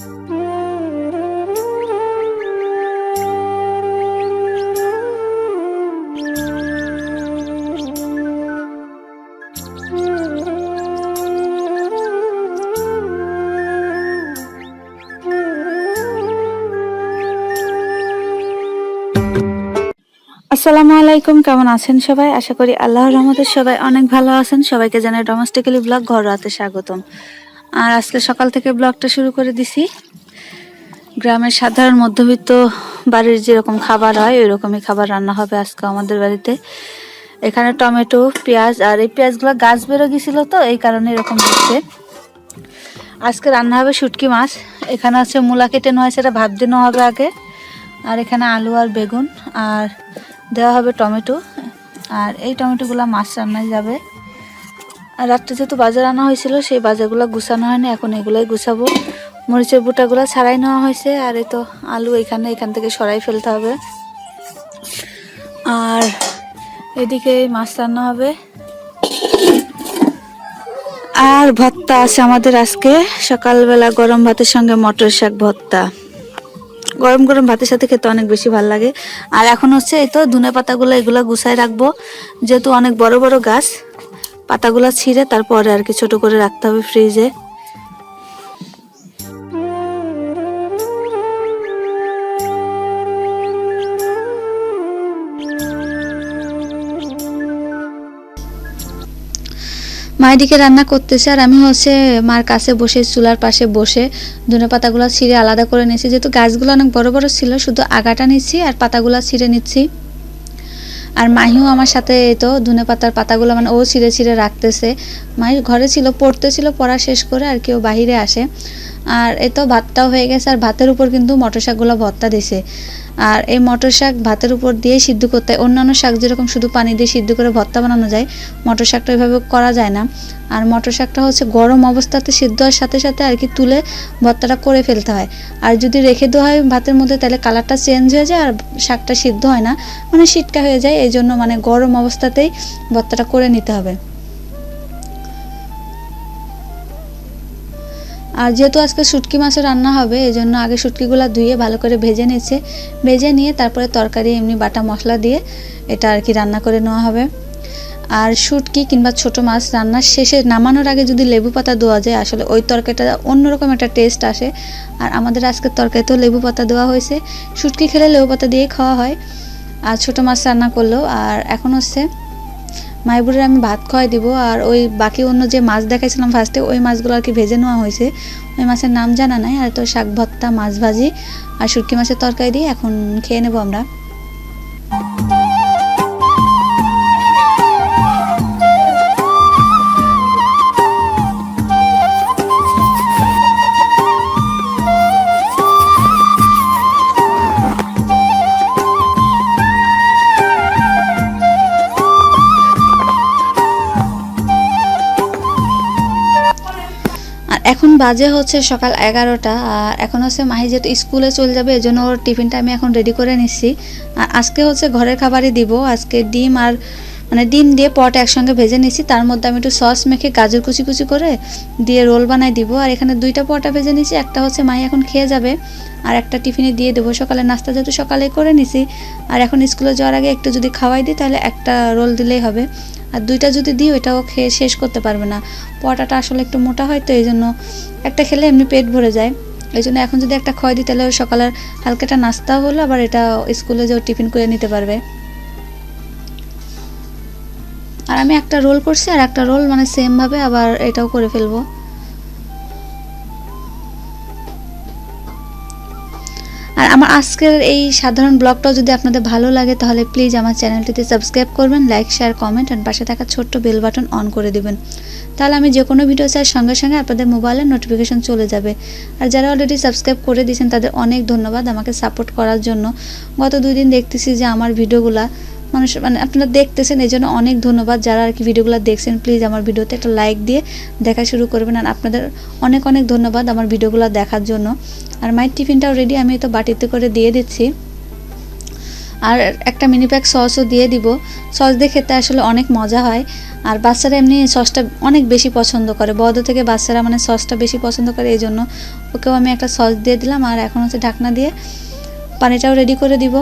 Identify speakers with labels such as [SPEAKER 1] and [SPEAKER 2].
[SPEAKER 1] আসসালামু আলাইকুম কেমন আছেন সবাই? আশা করি আল্লাহর রহমতের সবাই অনেক ভালো আছেন। সবাইকে জানাই ডোমেস্টিক্যালি ব্লগ ঘর রাতে স্বাগতম। আর আজকে সকাল থেকে ব্লগটা শুরু করে দিছি। গ্রামের সাধারণ মধ্যবিত্ত বাড়ির যেরকম খাবার হয় ওই রকমই খাবার রান্না হবে আজকে আমাদের বাড়িতে। এখানে টমেটো, পেঁয়াজ আর এই পেঁয়াজগুলো গাছ বেরো গেছিল তো, এই কারণে এরকম হচ্ছে। আজকে রান্না হবে শুটকি মাছ। এখানে আছে মূলা কেটে নেওয়া সেটা ভাত দিয়ে নেওয়া হবে আগে। আর এখানে আলু আর বেগুন, আর দেওয়া হবে টমেটো। আর এই টমেটোগুলো মাছ রান্নায় যাবে। রাত্রে যেহেতু বাজার আনা হয়েছিল, সেই বাজারগুলো গুছানো হয়নি, এখন এগুলোই গুছাবো। মরিচের বুটাগুলো ছাড়াই নেওয়া হয়েছে, আর এই তো আলু এখানে, এখান থেকে সরাই ফেলতে হবে। আর এদিকে মাছ রান্না হবে। আর ভত্তা আছে আমাদের আজকে। সকালবেলা গরম ভাতের সঙ্গে মটর শাক ভত্তা গরম গরম ভাতের সাথে খেতে অনেক বেশি ভালো লাগে। আর এখন হচ্ছে এই তো ধনে পাতাগুলো এগুলো গুছাই রাখব, যেহেতু অনেক বড় বড় গাছ। পাতাগুলো ছিঁড়ে তারপরে আর কি ছোট করে রাখতে হবে ফ্রিজে। মা এদিকে রান্না করতেছে আর আমি হচ্ছে মার কাছে বসে, চুলার পাশে বসে ধনে পাতাগুলো ছিঁড়ে আলাদা করে নিয়েছি। যেহেতু গাছগুলো অনেক বড় বড় ছিল, শুধু আগাটা নিচ্ছি আর পাতাগুলো ছিঁড়ে নিচ্ছি। আর মাহিও আমার সাথে তো ধনে পাতার পাতাগুলো মানে ও ছিঁড়ে ছিঁড়ে রাখতেছে। মাহি ঘরে ছিল পড়তেছিল পড়া শেষ করে আর কেউ বাহিরে আসে। আর এ তো ভাতটাও হয়ে গেছে, আর ভাতের উপর কিন্তু মটর শাকগুলো ভর্তা দিছে। আর এই মটর শাক ভাতের উপর দিয়ে সিদ্ধ করতে, অন্যান্য শাক যেরকম শুধু পানি দিয়ে সিদ্ধ করে ভর্তা বানানো যায় মটর শাকটা এভাবে করা যায় না। আর মটর শাকটা হচ্ছে গরম অবস্থাতে সিদ্ধ হওয়ার সাথে সাথে আর কি তুলে ভর্তাটা করে ফেলতে হয়। আর যদি রেখে দেওয়া হয় ভাতের মধ্যে, তাহলে কালারটা চেঞ্জ হয়ে যায় আর শাকটা সিদ্ধ হয় না। মানে সিটকা হয়ে যায় এই জন্য মানে গরম অবস্থাতেই ভর্তাটা করে নিতে হবে। আর যেহেতু আজকে শুটকি মাছের রান্না হবে এই জন্য আগে শুটকিগুলো ধুয়ে ভালো করে ভেজে নিচ্ছে। ভেজে নিয়ে তারপরে তরকারি, এমনি বাটা মশলা দিয়ে এটা আর কি রান্না করে নেওয়া হবে। আর শুটকি কিংবা ছোট মাছ রান্নার শেষে নামানোর আগে যদি লেবু পাতা দেওয়া যায়, আসলে ওই তরকারিটা অন্যরকম একটা টেস্ট আসে। আর আমাদের আজকের তরকারিতেও লেবু পাতা দেওয়া হয়েছে। শুটকি খেলে লেবু পাতা দিয়ে খাওয়া হয়। আর ছোট মাছ রান্না করলেও আর এখন হচ্ছে মাইবুরের আমি ভাত খাওয়াই দিব, আর ওই বাকি অন্য যে মাছ দেখাইছিলাম ফার্স্টে ওই মাছগুলো আর কি ভেজে নেওয়া হয়েছে। ওই মাছের নাম জানা নাই, আর তো শাক, ভর্তা, মাছ ভাজি আর শুটকি মাছের তরকারি দিয়ে এখন খেয়ে নেব আমরা। বাজে হচ্ছে সকাল এগারোটা, আর এখন হচ্ছে মাহি যেহেতু স্কুলে চলে যাবে এই জন্য ওর টিফিনটা আমি এখন রেডি করে নিচ্ছি। আর আজকে হচ্ছে ঘরের খাবারই দিব, আজকে ডিম আর মানে ডিম দিয়ে পট একসঙ্গে ভেজে নিচ্ছি, তার মধ্যে আমি একটু সস মেখে গাজর কুচি কুচি করে দিয়ে রোল বানাই দিব। আর এখানে দুইটা পটা ভেজে নিচ্ছি, একটা হচ্ছে মাই এখন খেয়ে যাবে, আর একটা টিফিনে দিয়ে দেবো। সকালে নাস্তা যেহেতু সকালে করে নিছি, আর এখন স্কুলে যাওয়ার আগে একটু যদি খাওয়াই দিই, তাহলে একটা রোল দিলেই হবে। আর দুইটা যদি দিই, ওইটাও খেয়ে শেষ করতে পারবে না। পটাটা আসলে একটু মোটা হয়, তো এই জন্য একটা খেলে এমনি পেট ভরে যায়। এই জন্য এখন যদি একটা খয় দিই, তাহলে ওই সকালের হালকাটা নাস্তাও হলো, আবার এটা স্কুলে যে টিফিন করে নিতে পারবে। আর আমি একটা রোল করছি, আর একটা রোল মানে সেমভাবে আবার এটাও করে ফেলব। আমার আজকের এই সাধারণ ব্লগটাও যদি আপনাদের ভালো লাগে, তাহলে প্লিজ আমার চ্যানেলটিতে সাবস্ক্রাইব করবেন লাইক শেয়ার কমেন্ট অ্যান্ড পাশে থাকা ছোট্ট বেল বাটন অন করে দেবেন। তাহলে আমি যে কোনো ভিডিও চাই, সঙ্গে সঙ্গে আপনাদের মোবাইলে নোটিফিকেশন চলে যাবে। আর যারা অলরেডি সাবস্ক্রাইব করে দিয়েছেন, তাদের অনেক ধন্যবাদ আমাকে সাপোর্ট করার জন্য। গত দুই দিন দেখতেছি যে আমার ভিডিওগুলা মানুষ মানে আপনারা দেখতেছেন এই জন্য অনেক ধন্যবাদ। যারা আর কি ভিডিওগুলো দেখছেন প্লিজ আমার ভিডিওতে একটা লাইক দিয়ে দেখা শুরু করবেন। আর আপনাদের অনেক অনেক ধন্যবাদ আমার ভিডিওগুলো দেখার জন্য। আর মায়ের টিফিনটাও রেডি আমি তো বাটিতে করে দিয়ে দিচ্ছি। আর একটা মিনি প্যাক সসও দিয়ে দিব। সস দিয়ে খেতে আসলে অনেক মজা হয়। আর বাচ্চারা এমনি সসটা অনেক বেশি পছন্দ করে। বড় থেকে বাচ্চারা মানে সসটা বেশি পছন্দ করে এই জন্য ওকেও আমি একটা সস দিয়ে দিলাম। আর এখন হচ্ছে ঢাকনা দিয়ে পানিটাও রেডি করে দিব।